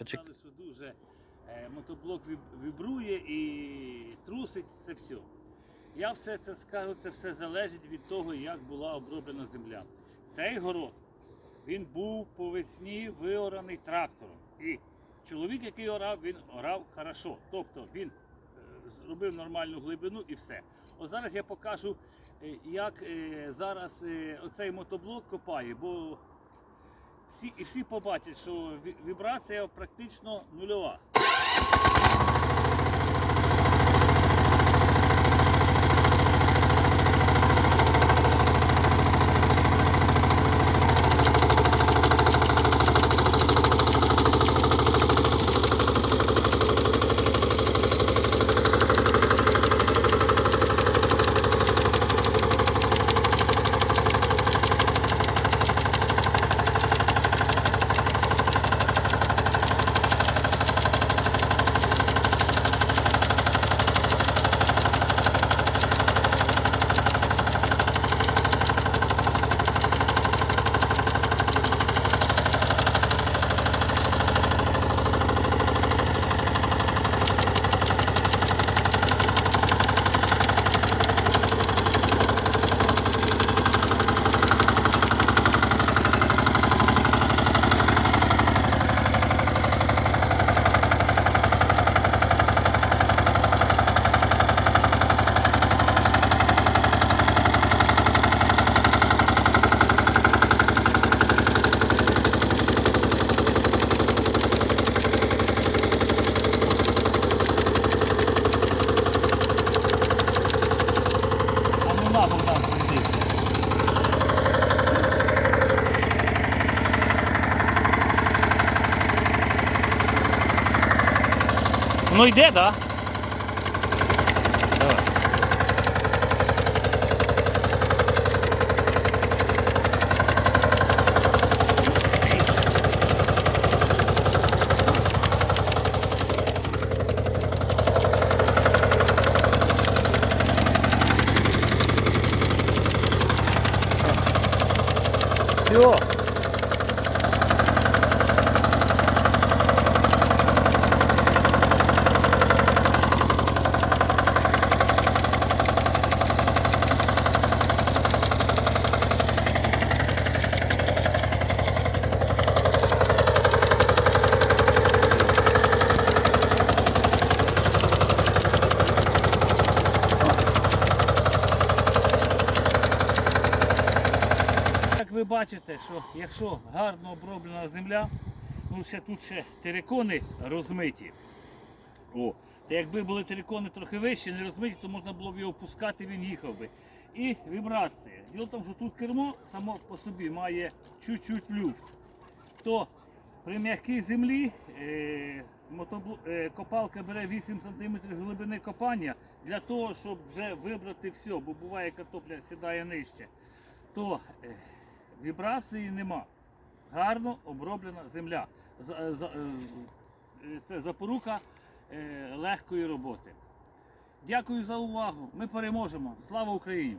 Почек- що дуже е, мотоблок вібрує і трусить це все. Я все це скажу, це все залежить від того, як була оброблена земля. Цей город він був по весні виораний трактором. І чоловік, який орав, він орав хорошо. Тобто він е, зробив нормальну глибину і все. От зараз я покажу, е, як е, зараз оцей мотоблок копає, бо всі, і всі побачать, що ві- вібрація практично нульова. Ну йде, так? Да? Давай. Все. Ви бачите, що якщо гарно оброблена земля, ну ще тут ще терикони розмиті. О, та якби були терикони трохи вищі, не розмиті, то можна було б його пускати, він їхав би. І вібрація. Діло в що тут кермо само по собі має чуть-чуть люфт. То при м'якій землі е, мотобло- е, копалка бере 8 см глибини копання для того, щоб вже вибрати все, бо буває картопля сідає нижче. То е, вібрації нема. Гарно оброблена земля. За- е, Це запорука е, легкої роботи. Дякую за увагу. Ми переможемо. Слава Україні!